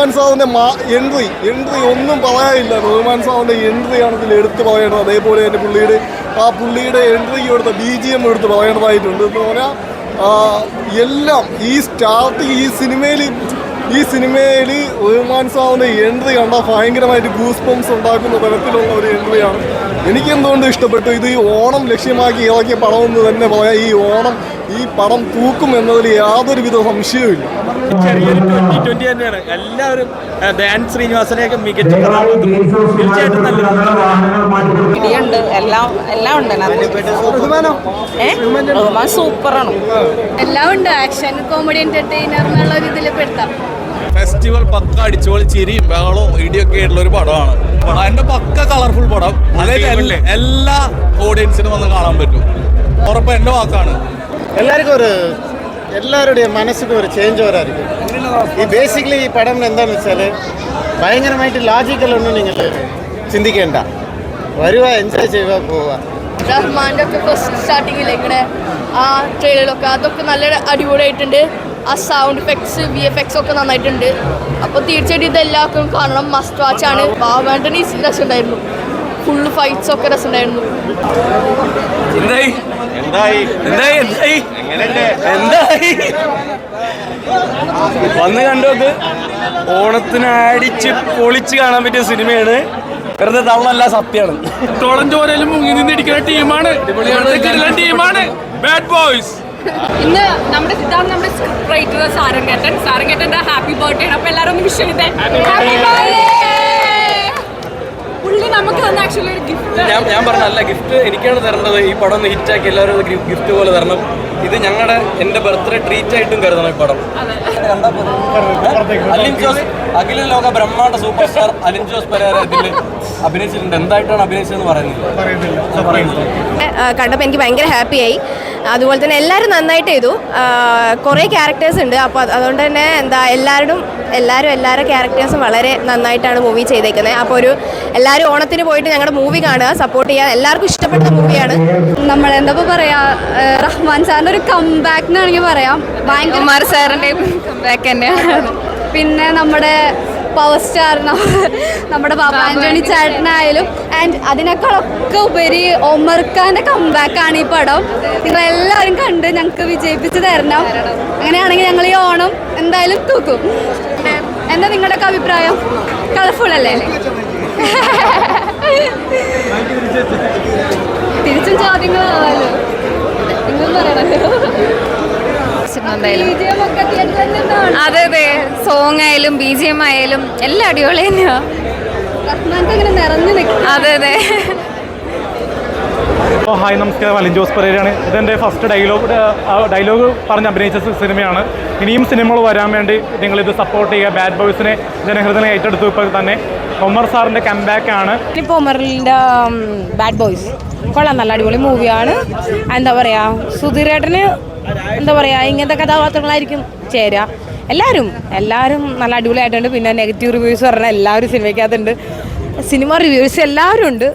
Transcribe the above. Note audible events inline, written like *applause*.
റഹ്മാൻ സാറിന്റെ മാ entry entry ഒന്നും പറയാനില്ല. റഹ്മാൻ സാറിന്റെ എൻട്രിയാണ് ഇതിൽ എടുത്ത് പറയേണ്ടത്. അതേപോലെ തന്നെ പുള്ളിയുടെ ആ പുള്ളിയുടെ എൻട്രിക്ക് എടുത്ത ബി ജി എം എടുത്ത് പറയേണ്ടതായിട്ടുണ്ട് എന്ന് പറഞ്ഞാൽ എല്ലാം ഈ സ്റ്റാർട്ട് ഈ സിനിമയിൽ ഈ സിനിമയിൽ റഹ്മാൻ സാറിന്റെ എൻട്രി കണ്ടാൽ ഭയങ്കരമായിട്ട് ഗൂസ് പോംസ് ഉണ്ടാക്കുന്ന തരത്തിലുള്ള ഒരു എൻട്രിയാണ് എനിക്ക് എന്തുകൊണ്ട് ഇഷ്ടപ്പെട്ടു? ഇത് ഈ ഓണം ലക്ഷ്യമാക്കി ഇറക്കിയ പടമെന്ന് തന്നെ പറയാം. ഈ ഓണം ഈ പടം തൂക്കും എന്നതിൽ യാതൊരുവിധ സംശയവുമില്ല. ചെറിയൊരു ട്വന്റി ട്വന്റി തന്നെയാണ്. എല്ലാവരും ആ, ധ്യാൻ ശ്രീനിവാസനെയൊക്കെ മികച്ച കഥാപാത്രം തീർച്ചയായിട്ടും നല്ലതാണ് എല്ലാം എല്ലാം ഉണ്ട്? റഹ്മാൻ സൂപ്പറാണ്. എല്ലാം ഉണ്ട്. ആക്ഷൻ കോമഡി എന്റർടൈനർ എന്നുള്ള ഒരു ഇതിൽ പെടുത്താം ഫെസ്റ്റിവൽ പക്ക അടിച്ചോളി ചിരിയും ബഹളവും ഇടിയൊക്കെ ആയിട്ടുള്ള ഒരു പടമാണ്. കളർഫുൾ പടം. അതായത് എല്ലാ- എല്ലാ ഓഡിയൻസിനും വന്ന് കാണാൻ പറ്റും. ഉറപ്പ് എന്റെ വാക്കാണ്. എല്ലാവർക്കും ഒരു എല്ലാവരുടെയും മനസ്സിനും ഒരു ചേഞ്ച് വരായിരിക്കും ഈ ബേസിക്കലി ഈ പടം എന്താണെന്ന് വെച്ചാൽ ഭയങ്കരമായിട്ട് ലാജിക്കലൊന്നും നിങ്ങൾ ചിന്തിക്കേണ്ട. വരുക എൻജോയ് ചെയ്യുക പോവുക റഹ്മാന്റെ ഒക്കെ ഫസ്റ്റ് സ്റ്റാർട്ടിങ്ങിൽ ഇങ്ങനെ ആ ട്രെയിലറിലൊക്കെ അതൊക്കെ നല്ല അടിപൊളിയായിട്ടുണ്ട്. ആ sound effects V F X ഒക്കെ നന്നായിട്ടുണ്ട്. അപ്പോൾ തീർച്ചയായിട്ടും ഇതെല്ലാവർക്കും കാണണം. മസ്റ്റ് വാച്ച് ആണ്. ബാബാന്റെ രസമുണ്ടായിരുന്നു ഫുള്ള് ഫൈറ്റ്സ് ഒക്കെ രസമുണ്ടായിരുന്നു. എന്തായി? എന്തായി? എന്തായി? എന്തായി? എന്തായി? വന്ന് കണ്ടോക്ക് ഓണത്തിന് അടിച്ച് പൊളിച്ച് കാണാൻ പറ്റിയ സിനിമയാണ്. വെറുതെ തള്ളല്ല സത്യമാണ്. തോളം ചോരയിലും മുങ്ങി നിന്നിരിക്കുന്ന ടീമാണ്. ടീമാണ്. ബാഡ് ബോയ്സ് ഇന്ന് നമ്മുടെ സിദ്ധാന്ത് നമ്മുടെ സ്ക്രിപ്റ്റ് റൈറ്റർ സാരംഗേട്ടൻ. സാരംഗേട്ടന്റെ ഹാപ്പി ബർത്ത്ഡേ ആണ്. അപ്പൊ എല്ലാവരും ഒന്ന് വിഷ് ചെയ്തേ. ഹാപ്പി ബർത്ത്ഡേ പുള്ളി നമുക്ക് തന്ന ആക്ച്വലി ഒരു ഗിഫ്റ്റ് ഞാൻ ഞാൻ പറഞ്ഞല്ല ഗിഫ്റ്റ് എനിക്കാണ് തരേണ്ടത്. ഈ പടം ഒന്ന് ഹിറ്റാക്കി എല്ലാവരും ഗിഫ്റ്റ് പോലെ തരണം. ഇത് ഞങ്ങളുടെ എന്റെ ബർത്ത്ഡേ ട്രീറ്റ് ആയിട്ടും കരുതണം ഈ പടം. അലിൻ ജോസ് അഖില ലോക ബ്രഹ്മാണ്ട സൂപ്പർ സ്റ്റാർ അലിൻ ജോസ് പെരേര ഇതിൽ അഭിനയിച്ചിട്ടുണ്ട്. എന്തായിട്ടാണ് അഭിനയിച്ചതെന്ന് പറയുന്നില്ല. കണ്ടപ്പോൾ എനിക്ക് ഭയങ്കര ഹാപ്പിയായി അതുപോലെ തന്നെ എല്ലാവരും നന്നായിട്ട് ചെയ്തു. കുറേ ക്യാരക്ടേഴ്സ് ഉണ്ട്. അപ്പോൾ അതുകൊണ്ട് തന്നെ എന്താ എല്ലാവരും എല്ലാവരും എല്ലാവരുടെ ക്യാരക്ടേഴ്സും വളരെ നന്നായിട്ടാണ് മൂവി ചെയ്തേക്കുന്നത് അപ്പോൾ ഒരു എല്ലാവരും ഓണത്തിന് പോയിട്ട് ഞങ്ങളുടെ മൂവി കാണുക സപ്പോർട്ട് ചെയ്യുക എല്ലാവർക്കും ഇഷ്ടപ്പെട്ട മൂവിയാണ് നമ്മൾ എന്താ പറയാ റഹ്മാൻ സാറിന്റെ ഒരു കംബാക്ക് എന്നാണെങ്കിൽ പറയാം. ഭയങ്കര കുമാർ സാറിന്റെ ബാക്ക് തന്നെയാണ്. *laughs* പിന്നെ നമ്മുടെ പവർ സ്റ്റാർ നമ്മുടെ ബാബ ആന്റണി ചേട്ടനായാലും. ആൻഡ് അതിനേക്കാളൊക്കെ ഉപരി ഒമർ ഖാന്റെ കംബാക്ക് ആണ് ഈ പടം. നിങ്ങൾ എല്ലാവരും കണ്ട് ഞങ്ങൾക്ക് വിജയിപ്പിച്ച് തരണം. അങ്ങനെയാണെങ്കിൽ ഞങ്ങൾ ഈ ഓണം എന്തായാലും തൂക്കും. എന്താ നിങ്ങളുടെ അഭിപ്രായം? കളർഫുൾ അല്ലേ? തിരിച്ചും ചോദ്യങ്ങളാണല്ലോ. നിങ്ങൾ പറയണല്ലോ. ഒക്കെ theatre അതെ അതെ. സോങ് ആയാലും ബി ജി എം ആയാലും എല്ലാം അടിപൊളി തന്നെയാ. അതെ അതെ. ഓ ഹായ് നമസ്കാരം. അലിൻ ജോസ് പരേരാണ് ഇതെന്റെ ഫസ്റ്റ് ഡയലോഗ് ഡയലോഗ് പറഞ്ഞ് അഭിനയിച്ച സിനിമയാണ്. ഇനിയും സിനിമകൾ വരാൻ വേണ്ടി നിങ്ങളിത് സപ്പോർട്ട് ചെയ്യുക. ബാഡ് ബോയ്സിനെ ജനഹൃദയം ഏറ്റെടുത്തു ഇപ്പോൾ തന്നെ. ഒമർ സാറിന്റെ കംബാക്ക് ആണ്. ഇപ്പോൾ ഒമറിന്റെ ബാഡ് ബോയ്സ് കൊള്ളാം. നല്ല അടിപൊളി മൂവിയാണ് എന്താ പറയുക സുധീരേട്ടന് എന്താ പറയുക ഇങ്ങനത്തെ കഥാപാത്രങ്ങളായിരിക്കും ചേരുക. എല്ലാവരും എല്ലാവരും നല്ല അടിപൊളിയായിട്ടുണ്ട്. പിന്നെ നെഗറ്റീവ് റിവ്യൂസ് പറഞ്ഞാൽ എല്ലാവരും സിനിമയ്ക്കകത്തുണ്ട്. സിനിമ റിവ്യൂസ് എല്ലാവരും ഉണ്ട്.